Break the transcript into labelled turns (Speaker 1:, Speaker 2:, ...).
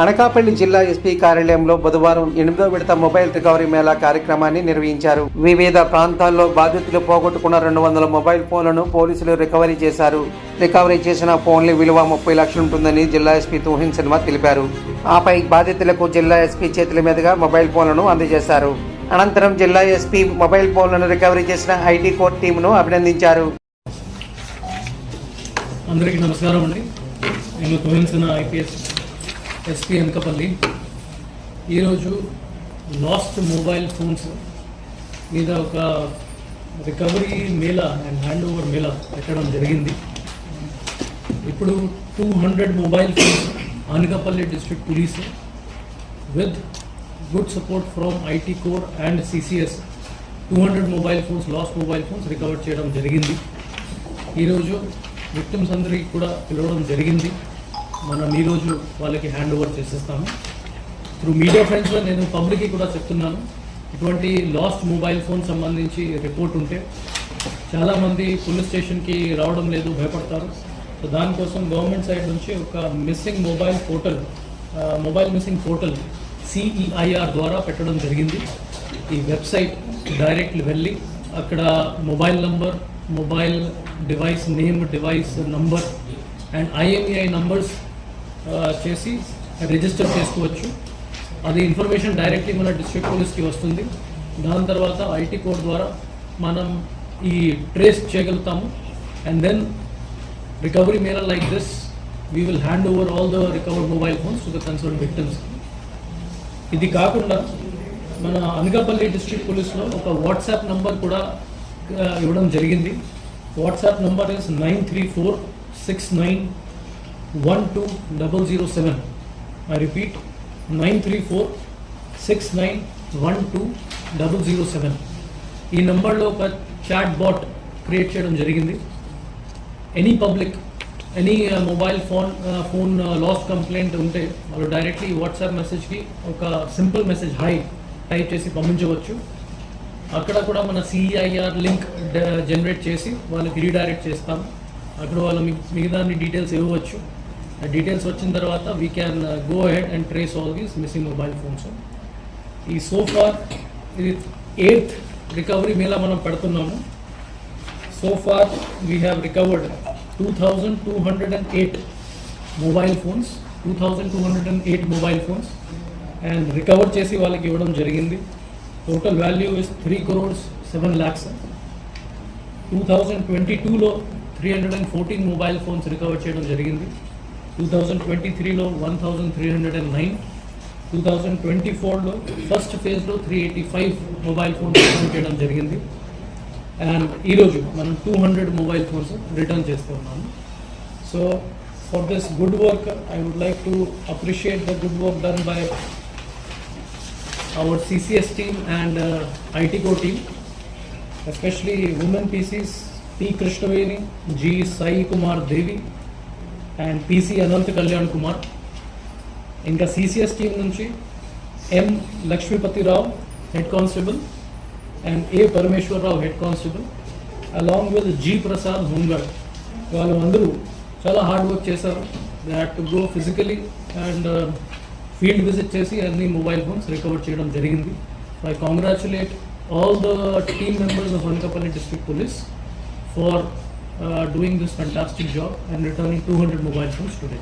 Speaker 1: అనకాపల్లి జిల్లా ఎస్పీ కార్యాలయంలో బుధవారం ఎనిమిదో విడత మొబైల్ రికవరీ మేళా కార్యక్రమాన్ని నిర్వహించారు. వివిధ ప్రాంతాల్లో బాధితులు పోగొట్టుకున్న రెండు వందల మొబైల్ ఫోన్లను పోలీసులు రికవరీ చేశారు. రికవరీ చేసిన ఫోన్ల విలువ ముప్పై లక్షలు ఉంటుందని జిల్లా ఎస్పీ తూహిన్ సినిమా తెలిపారు. ఆపై బాధితులకు జిల్లా ఎస్పీ చేతుల మీదుగా మొబైల్ ఫోన్లను అందజేశారు. అనంతరం జిల్లా ఎస్పీ మొబైల్ ఫోన్లను రికవరీ చేసిన ఐటీ కోర్ట్ టీంను అభినందించారు.
Speaker 2: అందరికీ నమస్కారం అండి. నేను తోహిన్సిన ఐపీఎస్ ఎస్పీ అనకపల్లి ఈరోజు లాస్ట్ మొబైల్ ఫోన్స్ మీద ఒక recovery mela and hand over mela పెట్టడం జరిగింది. ఇప్పుడు two hundred mobile phones Anakapalli district police with good support from IT core and CCS two hundred mobile phones lost mobile phones recover చేయడం జరిగింది. ఈరోజు victims అందరికీ కూడా పిలవడం జరిగింది. మనం ఈరోజు వాళ్ళకి హ్యాండ్ ఓవర్ చేసేస్తాము త్రూ మీడియా ఫ్రెండ్స్లో నేను పబ్లిక్కి కూడా చెప్తున్నాను. ఇటువంటి లాస్ట్ మొబైల్ ఫోన్ సంబంధించి రిపోర్ట్ ఉంటే చాలామంది పోలీస్ స్టేషన్కి రావడం లేదు భయపడతారు. సో దానికోసం గవర్నమెంట్ సైడ్ నుంచి ఒక missing mobile portal mobile missing portal CEIR ద్వారా పెట్టడం జరిగింది. ఈ వెబ్సైట్ డైరెక్ట్ వెళ్ళి అక్కడ mobile number mobile device name device number and IMEI numbers చేసి రిజిస్టర్ చేసుకోవచ్చు. అది ఇన్ఫర్మేషన్ డైరెక్ట్లీ మన డిస్ట్రిక్ట్ పోలీస్కి వస్తుంది. దాని తర్వాత ఐటీ కోడ్ ద్వారా మనం ఈ ట్రేస్ చేయగలుగుతాము. And then recovery mela like this we will hand over all the recovered mobile phones to the concern victims ఇది కాకుండా మన అనకాపల్లి డిస్ట్రిక్ట్ పోలీస్లో ఒక వాట్సాప్ నంబర్ కూడా ఇవ్వడం జరిగింది. WhatsApp number is nine three four six nine one two double zero seven I repeat nine three four six nine one two double zero seven ఈ నెంబర్లో ఒక చాట్ బాట్ క్రియేట్ చేయడం జరిగింది. Any public any mobile phone phone loss complaint ఉంటే వాళ్ళు directly WhatsApp మెసేజ్కి ఒక simple message high type చేసి పంపించవచ్చు. అక్కడ కూడా మన సిఐఆర్ లింక్ జనరేట్ చేసి వాళ్ళకి రీడైరెక్ట్ చేస్తాం అక్కడ వాళ్ళు మీ మిగతా డీటెయిల్స్ ఇవ్వచ్చు డీటెయిల్స్ వచ్చిన తర్వాత we can go ahead and trace all these missing mobile phones ఈ సోఫార్ ఇది ఎయిత్ రికవరీ మేళ మనం పెడుతున్నాము. So far we have recovered two thousand two hundred and eight mobile phones two thousand two hundred and eight mobile phones and recover చేసి వాళ్ళకి ఇవ్వడం జరిగింది. Total value is three crores seven lakhs two thousand twenty టూలో three hundred and fourteen mobile phones recover చేయడం జరిగింది. Two thousand twenty త్రీలో one thousand three hundred and nine two thousand twenty ఫోర్లో first ఫేజ్లో three eighty five mobile phones return చేయడం జరిగింది. And ఈరోజు మనం two hundred mobile phones return చేస్తూ ఉన్నాము. So for this good work I would like to appreciate the good work done by our CCS team and ఐటీకో team especially women PCs PCs Krishnaveni G Sai Kumar Devi and PC Anant Kalyan Kumar. ఇంకా CCS team నుంచి M Lakshmipathirao head constable and A Parameswararao head constable along with G Prasad home guard వాళ్ళు అందరూ చాలా hard work చేశారు. They had to go physically and field visit చేసి అన్ని mobile phones recover చేయడం జరిగింది. I congratulate all the team members of Anakapalli district police for Uh, doing this fantastic job and returning 200 mobile phones today.